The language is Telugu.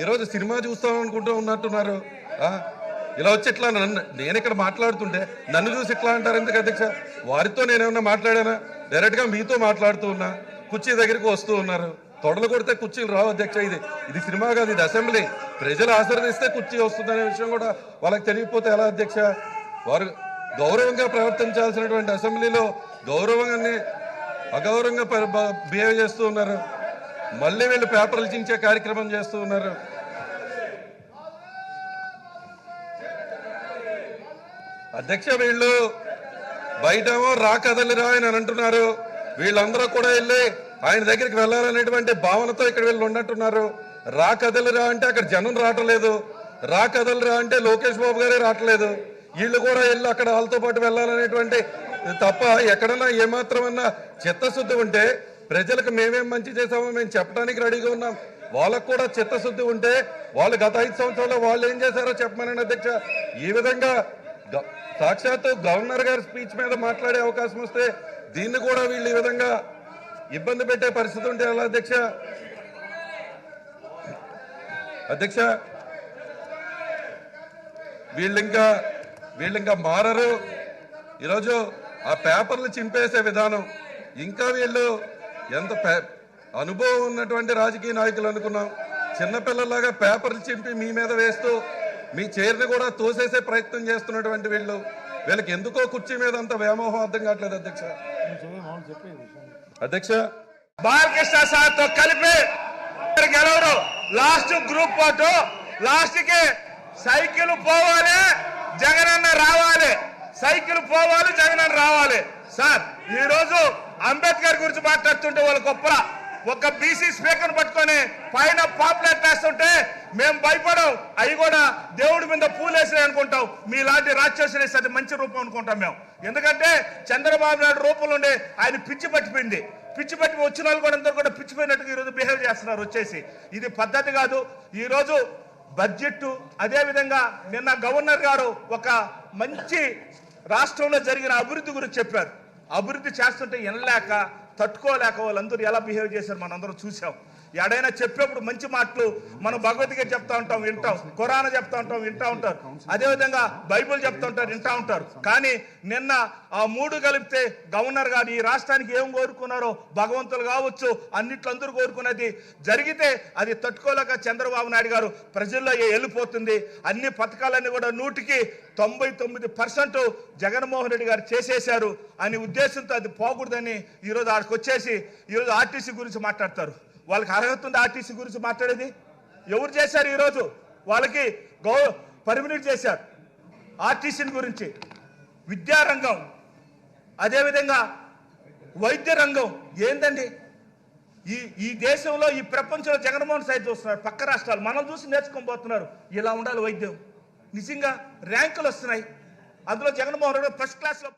ఈరోజు సినిమా చూస్తాం అనుకుంటూ ఉన్నట్టున్నారు. ఆ? ఇలా వచ్చి ఎట్లా నన్ను నేను ఇక్కడ మాట్లాడుతుంటే నన్ను చూసి ఎట్లా అంటారు ఎందుకు అధ్యక్ష? వారితో నేనేమన్నా మాట్లాడానా? డైరెక్ట్గా మీతో మాట్లాడుతూ ఉన్నా కుర్చీ దగ్గరికి వస్తూ ఉన్నారు. తొడలు కొడితే కుర్చీలు రావు అధ్యక్ష ఇది ఇది సినిమా కాదు ఇది అసెంబ్లీ. ప్రజలు ఆశీర్వదిస్తే కుర్చీ వస్తుందనే విషయం కూడా వాళ్ళకి తెలియకపోతే ఎలా అధ్యక్ష? వారు గౌరవంగా ప్రవర్తించాల్సినటువంటి అసెంబ్లీలో గౌరవంగానే అగౌరవంగా బిహేవ్ చేస్తూ ఉన్నారు. మళ్ళీ వీళ్ళు పేపర్లు చించే కార్యక్రమం చేస్తూ ఉన్నారు. అధ్యక్ష వీళ్ళు బయటేమో రా కదలిరా అని అంటున్నారు. వీళ్ళందరూ కూడా వెళ్ళి ఆయన దగ్గరికి వెళ్ళాలనేటువంటి భావనతో ఇక్కడ వీళ్ళు ఉన్నట్టున్నారు రా కదలిరా అంటే అక్కడ జనం రావట్లేదు. రా కదలిరా అంటే లోకేష్ బాబు గారే రావట్లేదు. వీళ్ళు కూడా వెళ్ళి అక్కడ వాళ్ళతో పాటు వెళ్ళాలనేటువంటి తప్ప ఎక్కడన్నా ఏమాత్రమన్నా చిత్తశుద్ధి ఉంటే ప్రజలకు మేమేం మంచి చేసామో మేము చెప్పడానికి రెడీగా ఉన్నాం. వాళ్ళకు కూడా చిత్తశుద్ధి ఉంటే వాళ్ళు గత ఐదు సంవత్సరాల్లో వాళ్ళు ఏం చేశారో చెప్పమనండి అధ్యక్ష. ఈ విధంగా సాక్షాత్తు గవర్నర్ గారి స్పీచ్ మీద మాట్లాడే అవకాశం వస్తే దీన్ని కూడా వీళ్ళు ఈ విధంగా ఇబ్బంది పెట్టే పరిస్థితి ఉంటే ఎలా అధ్యక్ష? అధ్యక్ష వీళ్ళు ఇంకా వీళ్ళు ఇంకా మారరు. ఈరోజు ఆ పేపర్లు చింపేసే విధానం. ఇంకా వీళ్ళు ఎంత పే- అనుభవం ఉన్నటువంటి రాజకీయ నాయకులు అనుకున్నాం. చిన్నపిల్లలాగా పేపర్లు చింపి మీ మీద వేస్తూ మీ చైర్ని కూడా తోసేసే ప్రయత్నం చేస్తున్నటువంటి వీళ్ళు. వీళ్ళకి ఎందుకో కుర్చీ మీద అంత వ్యామోహం అర్థం కావట్లేదు అధ్యక్ష. అధ్యక్ష? బాలకృష్ణ సార్తో కలిపి గెలవరు. లాస్ట్ గ్రూప్ ఫోటో లాస్ట్కి సైకిల్ పోవాలి జగనన్న రావాలి. సైకిల్ పోవాలి జగనన్న రావాలి. సార్ ఈ రోజు అంబేద్కర్ గురించి మాట్లాడుతుంటే వాళ్ళ గొప్ప ఒక బీసీ స్పీకర్ పట్టుకొని పైన పాపులర్ వేస్తుంటే మేము భయపడం అవి కూడా దేవుడి మీద పూలేసి అనుకుంటాం. మీలాంటి రాక్షసులు అది మంచి రూపం అనుకుంటాం మేము. ఎందుకంటే చంద్రబాబు నాయుడు రూపంలో ఉండే ఆయన పిచ్చి పట్టిపోయింది. పిచ్చి పట్టి వచ్చిన వాళ్ళు కూడా అందరూ కూడా పిచ్చిపోయినట్టుగా ఈరోజు బిహేవ్ చేస్తున్నారు వచ్చేసి. ఇది పద్ధతి కాదు. ఈరోజు బడ్జెట్ అదేవిధంగా నిన్న గవర్నర్ గారు ఒక మంచి రాష్ట్రంలో జరిగిన అభివృద్ధి గురించి చెప్పారు. అభివృద్ధి చేస్తుంటే వినలేక తట్టుకోలేక వాళ్ళందరూ ఎలా బిహేవ్ చేశారు మనందరం చూసాం. ఎడైనా చెప్పేప్పుడు మంచి మాటలు మనం భగవద్గీత చెప్తా ఉంటాం వింటాం ఖురాన్ చెప్తా ఉంటాం వింటా ఉంటారు. అదేవిధంగా బైబిల్ చెప్తా ఉంటారు వింటా ఉంటారు. కానీ నిన్న ఆ మూడు కలిపితే గవర్నర్ గారు ఈ రాష్ట్రానికి ఏం కోరుకున్నారో భగవంతులు కావచ్చు అన్నిట్లో అందరూ కోరుకున్నది జరిగితే అది తట్టుకోలేక చంద్రబాబు నాయుడు గారు ప్రజల్లో వెళ్ళిపోతుంది అన్ని పథకాలన్నీ కూడా నూటికి తొంభై తొమ్మిది పర్సెంట్ జగన్మోహన్ రెడ్డి గారు చేసేశారు అనే ఉద్దేశంతో అది పోకూడదని ఈరోజు ఆడికి వచ్చేసి ఈరోజు ఆర్టీసీ గురించి మాట్లాడతారు. వాళ్ళకి అర్హత ఉంది ఆర్టీసీ గురించి మాట్లాడేది? ఎవరు చేశారు ఈరోజు? వాళ్ళకి గౌ పర్మినెంట్ చేశారు ఆర్టీసీని గురించి. విద్యారంగం అదేవిధంగా వైద్య రంగం ఏందండి? ఈ ఈ దేశంలో ఈ ప్రపంచంలో జగన్మోహన్ సైడ్ చూస్తున్నారు పక్క రాష్ట్రాలు. మనం చూసి నేర్చుకోబోతున్నారు ఇలా ఉండాలి వైద్యం. నిజంగా ర్యాంకులు వస్తున్నాయి. అందులో జగన్మోహన్ రెడ్డి ఫస్ట్ క్లాస్లో